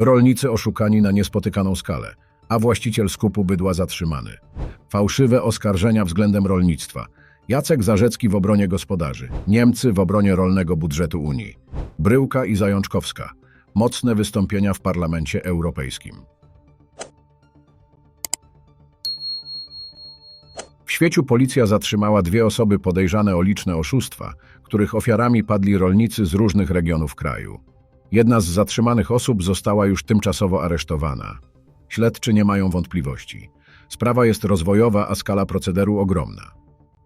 Rolnicy oszukani na niespotykaną skalę, a właściciel skupu bydła zatrzymany. Fałszywe oskarżenia względem rolnictwa. Jacek Zarzecki w obronie gospodarzy. Niemcy w obronie rolnego budżetu Unii. Bryłka i Zajączkowska. Mocne wystąpienia w Parlamencie Europejskim. W świeciu policja zatrzymała dwie osoby podejrzane o liczne oszustwa, których ofiarami padli rolnicy z różnych regionów kraju. Jedna z zatrzymanych osób została już tymczasowo aresztowana. Śledczy nie mają wątpliwości. Sprawa jest rozwojowa, a skala procederu ogromna.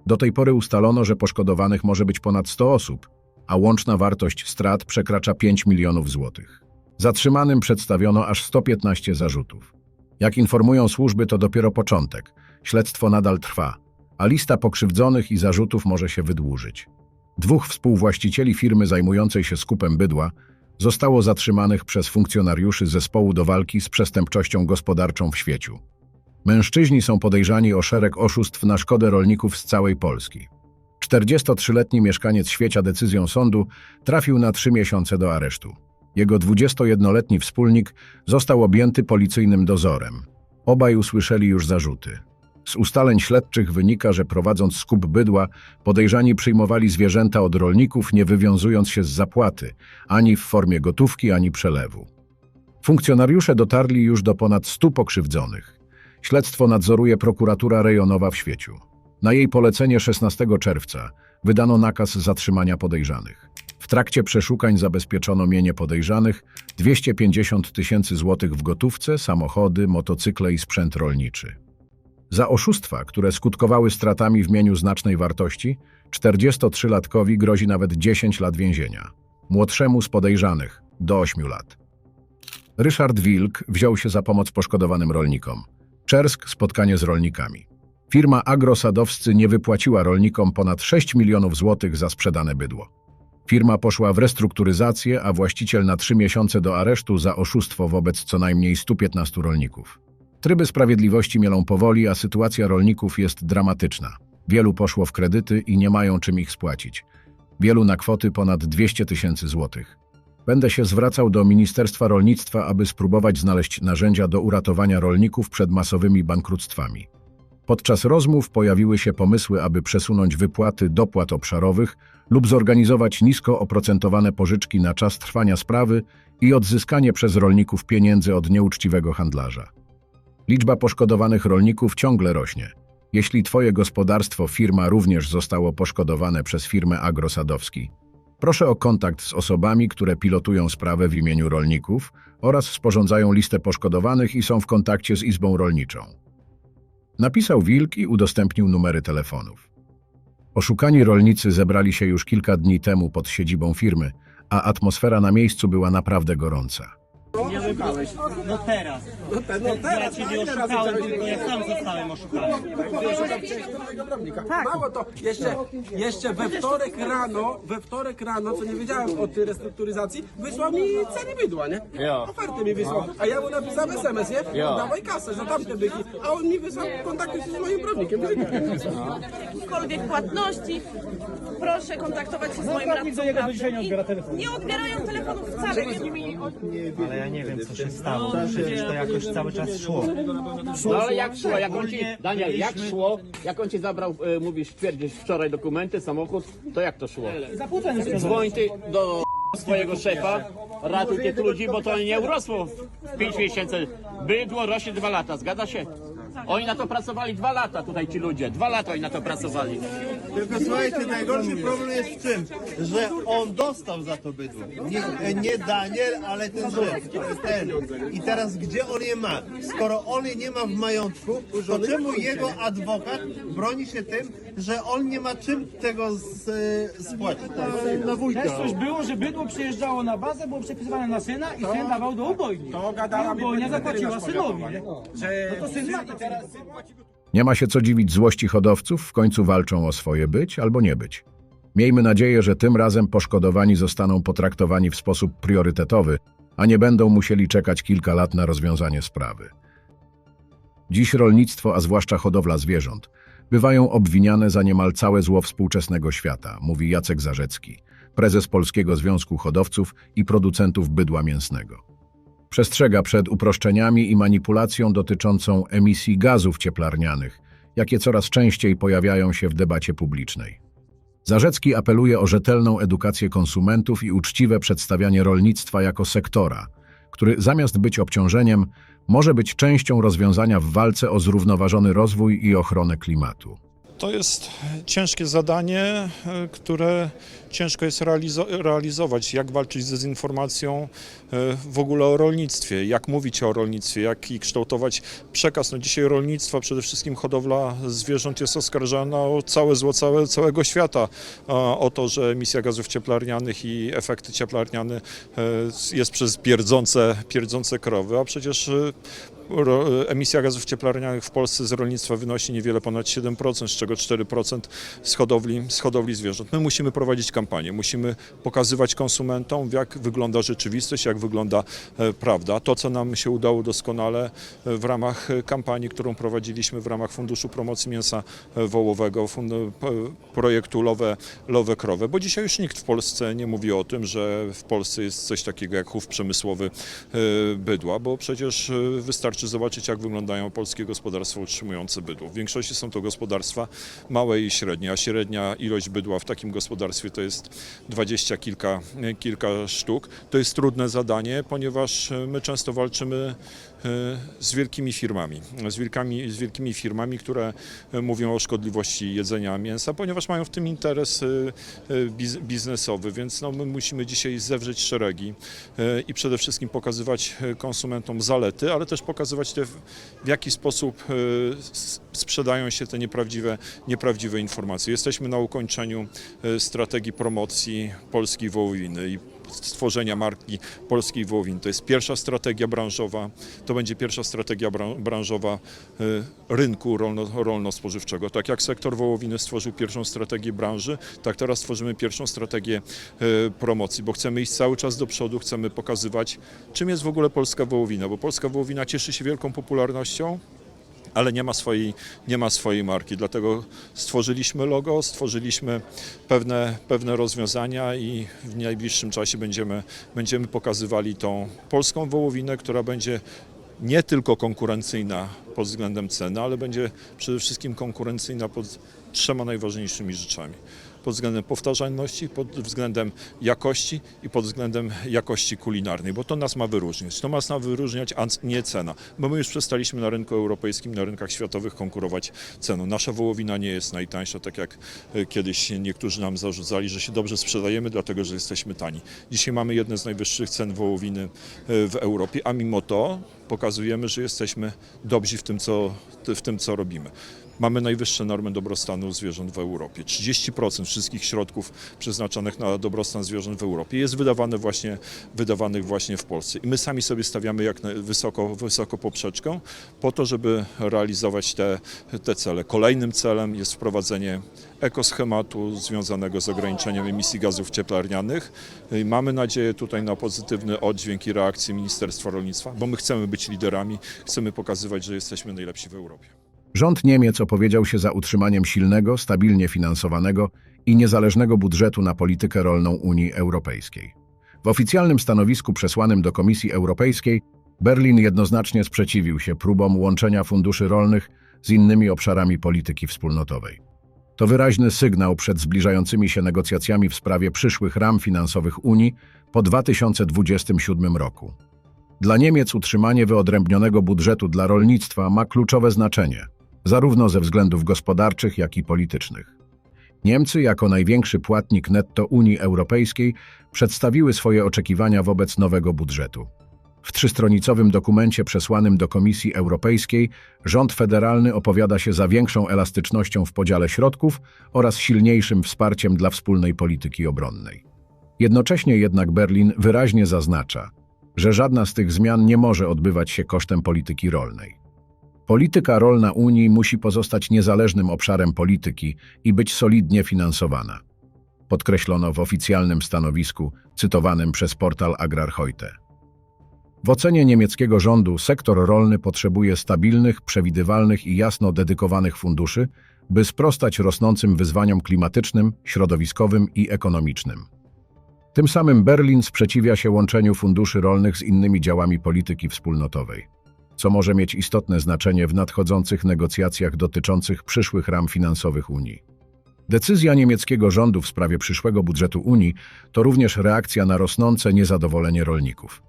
Do tej pory ustalono, że poszkodowanych może być ponad 100 osób, a łączna wartość strat przekracza 5 milionów złotych. Zatrzymanym przedstawiono aż 115 zarzutów. Jak informują służby, to dopiero początek. Śledztwo nadal trwa, a lista pokrzywdzonych i zarzutów może się wydłużyć. Dwóch współwłaścicieli firmy zajmującej się skupem bydła zostało zatrzymanych przez funkcjonariuszy zespołu do walki z przestępczością gospodarczą w świeciu. Mężczyźni są podejrzani o szereg oszustw na szkodę rolników z całej Polski. 43-letni mieszkaniec Świecia decyzją sądu trafił na trzy miesiące do aresztu. Jego 21-letni wspólnik został objęty policyjnym dozorem. Obaj usłyszeli już zarzuty. Z ustaleń śledczych wynika, że prowadząc skup bydła, podejrzani przyjmowali zwierzęta od rolników, nie wywiązując się z zapłaty, ani w formie gotówki, ani przelewu. Funkcjonariusze dotarli już do ponad 100 pokrzywdzonych. Śledztwo nadzoruje prokuratura rejonowa w Świeciu. Na jej polecenie 16 czerwca wydano nakaz zatrzymania podejrzanych. W trakcie przeszukań zabezpieczono mienie podejrzanych 250 tysięcy złotych w gotówce, samochody, motocykle i sprzęt rolniczy. Za oszustwa, które skutkowały stratami w mieniu znacznej wartości, 43-latkowi grozi nawet 10 lat więzienia. Młodszemu z podejrzanych do 8 lat. Ryszard Wilk wziął się za pomoc poszkodowanym rolnikom. Czersk spotkanie z rolnikami. Firma Agrosadowscy nie wypłaciła rolnikom ponad 6 milionów złotych za sprzedane bydło. Firma poszła w restrukturyzację, a właściciel na trzy miesiące do aresztu za oszustwo wobec co najmniej 115 rolników. Tryby sprawiedliwości mielą powoli, a sytuacja rolników jest dramatyczna. Wielu poszło w kredyty i nie mają czym ich spłacić. Wielu na kwoty ponad 200 tysięcy złotych. Będę się zwracał do Ministerstwa Rolnictwa, aby spróbować znaleźć narzędzia do uratowania rolników przed masowymi bankructwami. Podczas rozmów pojawiły się pomysły, aby przesunąć wypłaty dopłat obszarowych lub zorganizować nisko oprocentowane pożyczki na czas trwania sprawy i odzyskanie przez rolników pieniędzy od nieuczciwego handlarza. Liczba poszkodowanych rolników ciągle rośnie. Jeśli Twoje gospodarstwo, firma również zostało poszkodowane przez firmę Agrosadowski, proszę o kontakt z osobami, które pilotują sprawę w imieniu rolników oraz sporządzają listę poszkodowanych i są w kontakcie z Izbą Rolniczą. Napisał Wilk i udostępnił numery telefonów. Oszukani rolnicy zebrali się już kilka dni temu pod siedzibą firmy, a atmosfera na miejscu była naprawdę gorąca. Nie oszukałeś. No teraz. No, te, no teraz, Ja cię nie oszukałem, tylko ja sam zostałem oszukany. Prawnika. Mało to, jeszcze, jeszcze we wtorek rano, we wtorek rano, co nie wiedziałem o tej restrukturyzacji, wysłał mi ceny bydła, nie? Jo. Ofertę mi wysłał, a ja mu napisałem SMS, nie? Jo. Dawaj kasę za tamte byki, a on mi wysłał kontaktuj się z moim prawnikiem. jakichkolwiek płatności, proszę kontaktować się z moim radcą niego do prawnym. dzisiaj nie. I Nie ja nie wiem, co się stało. Przecież to jakoś cały czas szło. No ale jak szło, jak on ci, Daniel, jak szło, jak on ci zabrał, e, mówisz, twierdzisz wczoraj dokumenty, samochód, to jak to szło? Dzwoń ty do swojego szefa, ratuj tych ludzi, bo to nie urosło w 5 miesięcy. Bydło rośnie dwa lata, zgadza się? Oni na to pracowali dwa lata, tutaj ci ludzie, dwa lata oni na to pracowali. Tylko słuchajcie, najgorszy problem jest w tym, że on dostał za to bydło. Nie, nie Daniel, ale ten szef. Ten. I teraz gdzie on je ma? Skoro on je nie ma w majątku, to czemu jego adwokat broni się tym, że on nie ma czym tego z, spłacić? Na wujka. Też coś było, że bydło przyjeżdżało na bazę, było przepisywane na syna i syn dawał do ubojni. To gadała I ubojnia zapłaciła synowi, nie? Że No to syn ma to teraz. Nie ma się co dziwić złości hodowców, w końcu walczą o swoje być albo nie być. Miejmy nadzieję, że tym razem poszkodowani zostaną potraktowani w sposób priorytetowy, a nie będą musieli czekać kilka lat na rozwiązanie sprawy. Dziś rolnictwo, a zwłaszcza hodowla zwierząt, bywają obwiniane za niemal całe zło współczesnego świata, mówi Jacek Zarzecki, prezes Polskiego Związku Hodowców i Producentów Bydła Mięsnego. Przestrzega przed uproszczeniami i manipulacją dotyczącą emisji gazów cieplarnianych, jakie coraz częściej pojawiają się w debacie publicznej. Zarzecki apeluje o rzetelną edukację konsumentów i uczciwe przedstawianie rolnictwa jako sektora, który zamiast być obciążeniem, może być częścią rozwiązania w walce o zrównoważony rozwój i ochronę klimatu. To jest ciężkie zadanie, e, które ciężko jest realizo- realizować. Jak walczyć z dezinformacją e, w ogóle o rolnictwie, jak mówić o rolnictwie, jak i kształtować przekaz. No dzisiaj rolnictwo, przede wszystkim hodowla zwierząt jest oskarżana o całe zło całe, całego świata, o to, że emisja gazów cieplarnianych i efekty cieplarniane e, jest przez pierdzące, pierdzące krowy, a przecież emisja gazów cieplarnianych w Polsce z rolnictwa wynosi niewiele ponad 7%, z czego 4% z hodowli, z hodowli zwierząt. My musimy prowadzić kampanię, musimy pokazywać konsumentom, jak wygląda rzeczywistość, jak wygląda e, prawda. To, co nam się udało doskonale e, w ramach kampanii, którą prowadziliśmy w ramach Funduszu Promocji Mięsa e, Wołowego, projektu Lowe, Lowe Krowy, bo dzisiaj już nikt w Polsce nie mówi o tym, że w Polsce jest coś takiego jak chów przemysłowy bydła, bo przecież e, wystarczy zobaczyć, jak wyglądają polskie gospodarstwa utrzymujące bydło. W większości są to gospodarstwa małe i średnie, a średnia ilość bydła w takim gospodarstwie to jest dwadzieścia kilka, kilka sztuk. To jest trudne zadanie, ponieważ my często walczymy z wielkimi firmami, z wielkimi, z wielkimi firmami, które e, mówią o szkodliwości jedzenia mięsa, ponieważ mają w tym interes e, e, biz- biznesowy, więc no, my musimy dzisiaj zewrzeć szeregi i przede wszystkim pokazywać konsumentom zalety, ale też pokazywać te, w jaki sposób sprzedają się te nieprawdziwe, nieprawdziwe informacje. Jesteśmy na ukończeniu strategii promocji polskiej wołowiny i stworzenia marki polskiej wołowiny. To jest pierwsza strategia branżowa, to będzie pierwsza strategia bran- branżowa e, rynku rolno, rolno-spożywczego. Tak jak sektor wołowiny stworzył pierwszą strategię branży, tak teraz tworzymy pierwszą strategię e, promocji, bo chcemy iść cały czas do przodu, chcemy pokazywać, czym jest w ogóle polska wołowina, bo polska wołowina cieszy się wielką popularnością, ale nie ma swojej, nie ma swojej marki. Dlatego stworzyliśmy logo, stworzyliśmy pewne, pewne rozwiązania i w najbliższym czasie będziemy, będziemy pokazywali tą polską wołowinę, która będzie nie tylko konkurencyjna pod względem ceny, ale będzie przede wszystkim konkurencyjna pod trzema najważniejszymi rzeczami. Pod względem powtarzalności, pod względem jakości i pod względem jakości kulinarnej, bo to nas ma wyróżniać. To nas ma wyróżniać, a nie cena, bo my już przestaliśmy na rynku europejskim, na rynkach światowych konkurować ceną. Nasza wołowina nie jest najtańsza, tak jak e, kiedyś niektórzy nam zarzucali, że się dobrze sprzedajemy, dlatego że jesteśmy tani. Dzisiaj mamy jedne z najwyższych cen wołowiny e, w Europie, a mimo to pokazujemy, że jesteśmy dobrzy w tym, co, w tym, co robimy. Mamy najwyższe normy dobrostanu zwierząt w Europie. 30% wszystkich środków przeznaczonych na dobrostan zwierząt w Europie jest wydawane właśnie, wydawanych właśnie w Polsce. I my sami sobie stawiamy jak wysoko, wysoko poprzeczkę po to, żeby realizować te, te cele. Kolejnym celem jest wprowadzenie ekoschematu związanego z ograniczeniem emisji gazów cieplarnianych. I mamy nadzieję tutaj na pozytywny oddźwięk i reakcję Ministerstwa Rolnictwa, bo my chcemy być liderami, chcemy pokazywać, że jesteśmy najlepsi w Europie. Rząd Niemiec opowiedział się za utrzymaniem silnego, stabilnie finansowanego i niezależnego budżetu na politykę rolną Unii Europejskiej. W oficjalnym stanowisku przesłanym do Komisji Europejskiej Berlin jednoznacznie sprzeciwił się próbom łączenia funduszy rolnych z innymi obszarami polityki wspólnotowej. To wyraźny sygnał przed zbliżającymi się negocjacjami w sprawie przyszłych ram finansowych Unii po 2027 roku. Dla Niemiec utrzymanie wyodrębnionego budżetu dla rolnictwa ma kluczowe znaczenie, zarówno ze względów gospodarczych, jak i politycznych. Niemcy, jako największy płatnik netto Unii Europejskiej, przedstawiły swoje oczekiwania wobec nowego budżetu. W trzystronicowym dokumencie przesłanym do Komisji Europejskiej rząd federalny opowiada się za większą elastycznością w podziale środków oraz silniejszym wsparciem dla wspólnej polityki obronnej. Jednocześnie jednak Berlin wyraźnie zaznacza, że żadna z tych zmian nie może odbywać się kosztem polityki rolnej. Polityka rolna Unii musi pozostać niezależnym obszarem polityki i być solidnie finansowana. Podkreślono w oficjalnym stanowisku cytowanym przez portal Agrar Heute. W ocenie niemieckiego rządu sektor rolny potrzebuje stabilnych, przewidywalnych i jasno dedykowanych funduszy, by sprostać rosnącym wyzwaniom klimatycznym, środowiskowym i ekonomicznym. Tym samym Berlin sprzeciwia się łączeniu funduszy rolnych z innymi działami polityki wspólnotowej, co może mieć istotne znaczenie w nadchodzących negocjacjach dotyczących przyszłych ram finansowych Unii. Decyzja niemieckiego rządu w sprawie przyszłego budżetu Unii to również reakcja na rosnące niezadowolenie rolników.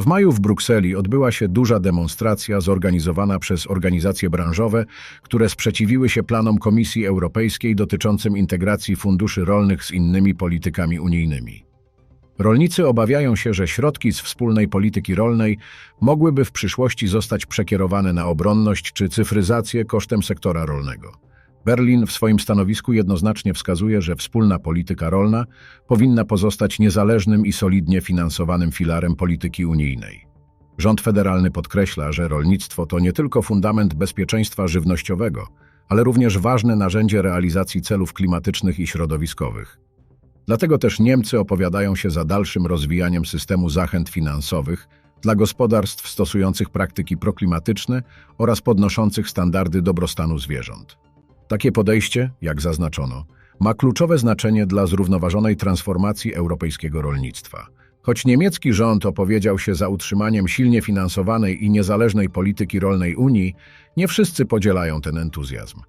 W maju w Brukseli odbyła się duża demonstracja zorganizowana przez organizacje branżowe, które sprzeciwiły się planom Komisji Europejskiej dotyczącym integracji funduszy rolnych z innymi politykami unijnymi. Rolnicy obawiają się, że środki z wspólnej polityki rolnej mogłyby w przyszłości zostać przekierowane na obronność czy cyfryzację kosztem sektora rolnego. Berlin w swoim stanowisku jednoznacznie wskazuje, że wspólna polityka rolna powinna pozostać niezależnym i solidnie finansowanym filarem polityki unijnej. Rząd federalny podkreśla, że rolnictwo to nie tylko fundament bezpieczeństwa żywnościowego, ale również ważne narzędzie realizacji celów klimatycznych i środowiskowych. Dlatego też Niemcy opowiadają się za dalszym rozwijaniem systemu zachęt finansowych dla gospodarstw stosujących praktyki proklimatyczne oraz podnoszących standardy dobrostanu zwierząt. Takie podejście, jak zaznaczono, ma kluczowe znaczenie dla zrównoważonej transformacji europejskiego rolnictwa. Choć niemiecki rząd opowiedział się za utrzymaniem silnie finansowanej i niezależnej polityki rolnej Unii, nie wszyscy podzielają ten entuzjazm.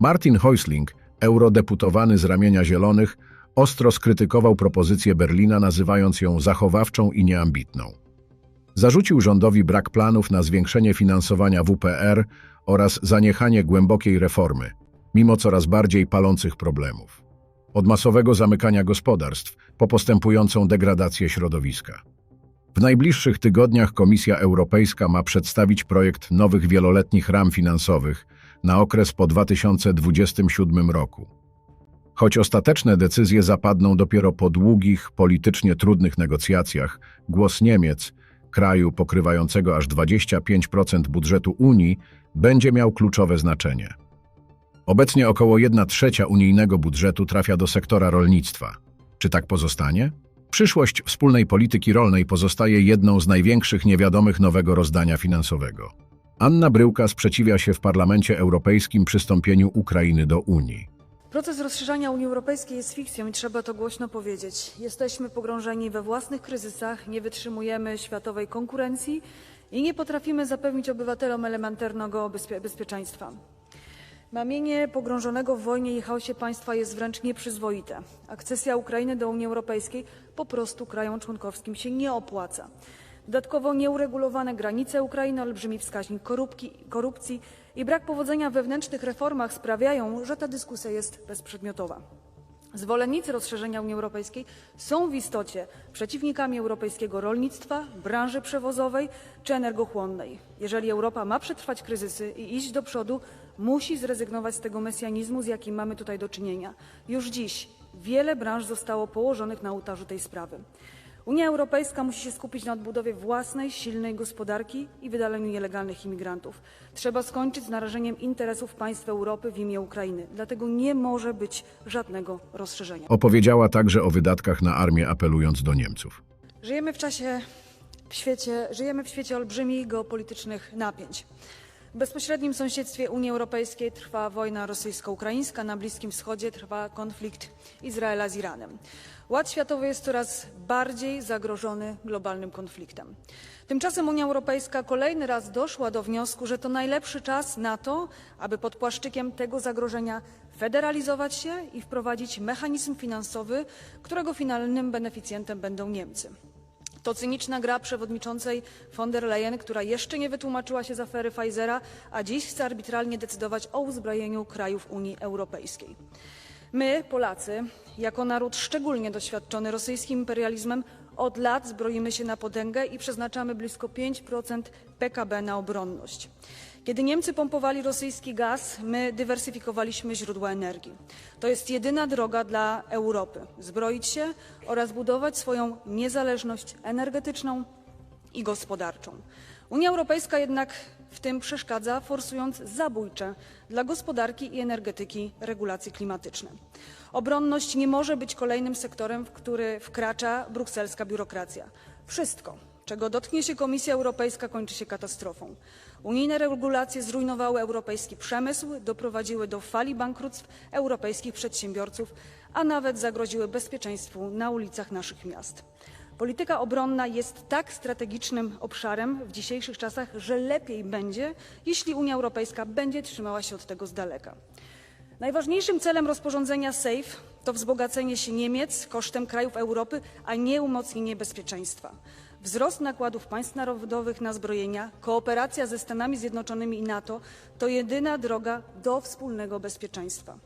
Martin Häusling, eurodeputowany z ramienia Zielonych, ostro skrytykował propozycję Berlina, nazywając ją zachowawczą i nieambitną. Zarzucił rządowi brak planów na zwiększenie finansowania WPR oraz zaniechanie głębokiej reformy, mimo coraz bardziej palących problemów. Od masowego zamykania gospodarstw po postępującą degradację środowiska. W najbliższych tygodniach Komisja Europejska ma przedstawić projekt nowych wieloletnich ram finansowych na okres po 2027 roku. Choć ostateczne decyzje zapadną dopiero po długich, politycznie trudnych negocjacjach, głos Niemiec, kraju pokrywającego aż 25% budżetu Unii, będzie miał kluczowe znaczenie. Obecnie około 1 trzecia unijnego budżetu trafia do sektora rolnictwa. Czy tak pozostanie? Przyszłość wspólnej polityki rolnej pozostaje jedną z największych niewiadomych nowego rozdania finansowego. Anna Bryłka sprzeciwia się w Parlamencie Europejskim przystąpieniu Ukrainy do Unii. Proces rozszerzania Unii Europejskiej jest fikcją i trzeba to głośno powiedzieć. Jesteśmy pogrążeni we własnych kryzysach, nie wytrzymujemy światowej konkurencji i nie potrafimy zapewnić obywatelom elementarnego bezpie bezpieczeństwa. Mamienie pogrążonego w wojnie i chaosie państwa jest wręcz nieprzyzwoite. Akcesja Ukrainy do Unii Europejskiej po prostu krajom członkowskim się nie opłaca. Dodatkowo nieuregulowane granice Ukrainy, olbrzymi wskaźnik korupki, korupcji i brak powodzenia w wewnętrznych reformach sprawiają, że ta dyskusja jest bezprzedmiotowa. Zwolennicy rozszerzenia Unii Europejskiej są w istocie przeciwnikami europejskiego rolnictwa, branży przewozowej czy energochłonnej. Jeżeli Europa ma przetrwać kryzysy i iść do przodu, musi zrezygnować z tego mesjanizmu, z jakim mamy tutaj do czynienia. Już dziś wiele branż zostało położonych na ołtarzu tej sprawy. Unia Europejska musi się skupić na odbudowie własnej, silnej gospodarki i wydaleniu nielegalnych imigrantów. Trzeba skończyć z narażeniem interesów państw Europy w imię Ukrainy. Dlatego nie może być żadnego rozszerzenia. Opowiedziała także o wydatkach na armię, apelując do Niemców. Żyjemy w czasie, w świecie, żyjemy w świecie olbrzymich geopolitycznych napięć. W bezpośrednim sąsiedztwie Unii Europejskiej trwa wojna rosyjsko-ukraińska, na Bliskim Wschodzie trwa konflikt Izraela z Iranem. Ład światowy jest coraz bardziej zagrożony globalnym konfliktem. Tymczasem Unia Europejska kolejny raz doszła do wniosku, że to najlepszy czas na to, aby pod płaszczykiem tego zagrożenia federalizować się i wprowadzić mechanizm finansowy, którego finalnym beneficjentem będą Niemcy. To cyniczna gra przewodniczącej von der Leyen, która jeszcze nie wytłumaczyła się z afery Pfizera, a dziś chce arbitralnie decydować o uzbrojeniu krajów Unii Europejskiej. My, Polacy, jako naród szczególnie doświadczony rosyjskim imperializmem, od lat zbroimy się na potęgę i przeznaczamy blisko 5% PKB na obronność. Kiedy Niemcy pompowali rosyjski gaz, my dywersyfikowaliśmy źródła energii. To jest jedyna droga dla Europy zbroić się oraz budować swoją niezależność energetyczną i gospodarczą. Unia Europejska jednak w tym przeszkadza, forsując zabójcze dla gospodarki i energetyki regulacje klimatyczne. Obronność nie może być kolejnym sektorem, w który wkracza brukselska biurokracja. Wszystko, Czego dotknie się Komisja Europejska, kończy się katastrofą. Unijne regulacje zrujnowały europejski przemysł, doprowadziły do fali bankructw europejskich przedsiębiorców, a nawet zagroziły bezpieczeństwu na ulicach naszych miast. Polityka obronna jest tak strategicznym obszarem w dzisiejszych czasach, że lepiej będzie, jeśli Unia Europejska będzie trzymała się od tego z daleka. Najważniejszym celem rozporządzenia SAFE to wzbogacenie się Niemiec kosztem krajów Europy, a nie umocnienie bezpieczeństwa. Wzrost nakładów państw narodowych na zbrojenia, kooperacja ze Stanami Zjednoczonymi i NATO to jedyna droga do wspólnego bezpieczeństwa.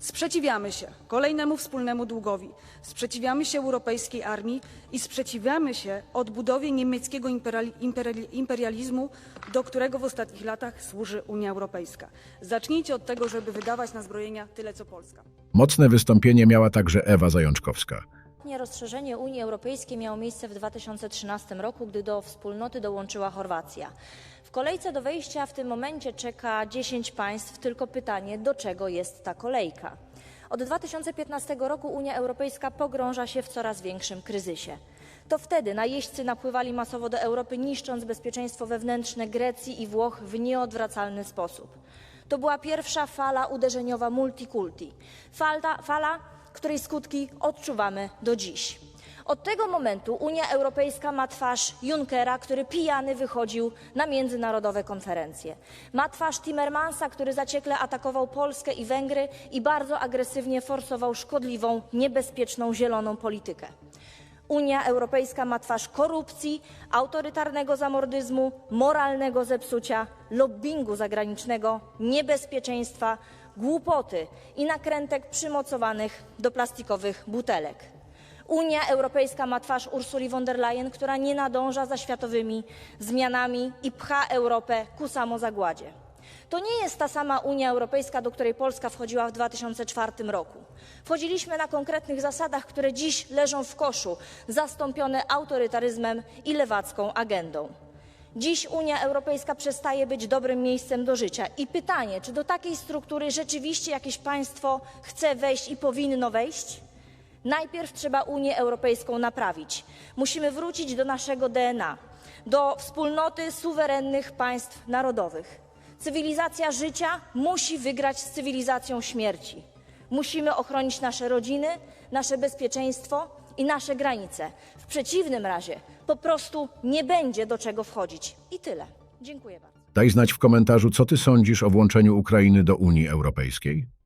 Sprzeciwiamy się kolejnemu wspólnemu długowi, sprzeciwiamy się europejskiej armii i sprzeciwiamy się odbudowie niemieckiego imperiali- imperiali- imperializmu, do którego w ostatnich latach służy Unia Europejska. Zacznijcie od tego, żeby wydawać na zbrojenia tyle co Polska. Mocne wystąpienie miała także Ewa Zajączkowska. Ostatnie rozszerzenie Unii Europejskiej miało miejsce w 2013 roku, gdy do wspólnoty dołączyła Chorwacja. W kolejce do wejścia w tym momencie czeka 10 państw, tylko pytanie, do czego jest ta kolejka? Od 2015 roku Unia Europejska pogrąża się w coraz większym kryzysie. To wtedy najeźdźcy napływali masowo do Europy, niszcząc bezpieczeństwo wewnętrzne Grecji i Włoch w nieodwracalny sposób. To była pierwsza fala uderzeniowa multikulti. Fala, fala której skutki odczuwamy do dziś. Od tego momentu Unia Europejska ma twarz Junckera, który pijany wychodził na międzynarodowe konferencje. Ma twarz Timmermansa, który zaciekle atakował Polskę i Węgry i bardzo agresywnie forsował szkodliwą, niebezpieczną zieloną politykę. Unia Europejska ma twarz korupcji, autorytarnego zamordyzmu, moralnego zepsucia, lobbingu zagranicznego, niebezpieczeństwa, głupoty i nakrętek przymocowanych do plastikowych butelek. Unia Europejska ma twarz Ursuli von der Leyen, która nie nadąża za światowymi zmianami i pcha Europę ku samozagładzie. To nie jest ta sama Unia Europejska, do której Polska wchodziła w 2004 roku. Wchodziliśmy na konkretnych zasadach, które dziś leżą w koszu, zastąpione autorytaryzmem i lewacką agendą. Dziś Unia Europejska przestaje być dobrym miejscem do życia. I pytanie, czy do takiej struktury rzeczywiście jakieś państwo chce wejść i powinno wejść? Najpierw trzeba Unię Europejską naprawić. Musimy wrócić do naszego DNA, do wspólnoty suwerennych państw narodowych. Cywilizacja życia musi wygrać z cywilizacją śmierci. Musimy ochronić nasze rodziny, nasze bezpieczeństwo i nasze granice. W przeciwnym razie po prostu nie będzie do czego wchodzić. I tyle. Dziękuję bardzo. Daj znać w komentarzu, co ty sądzisz o włączeniu Ukrainy do Unii Europejskiej.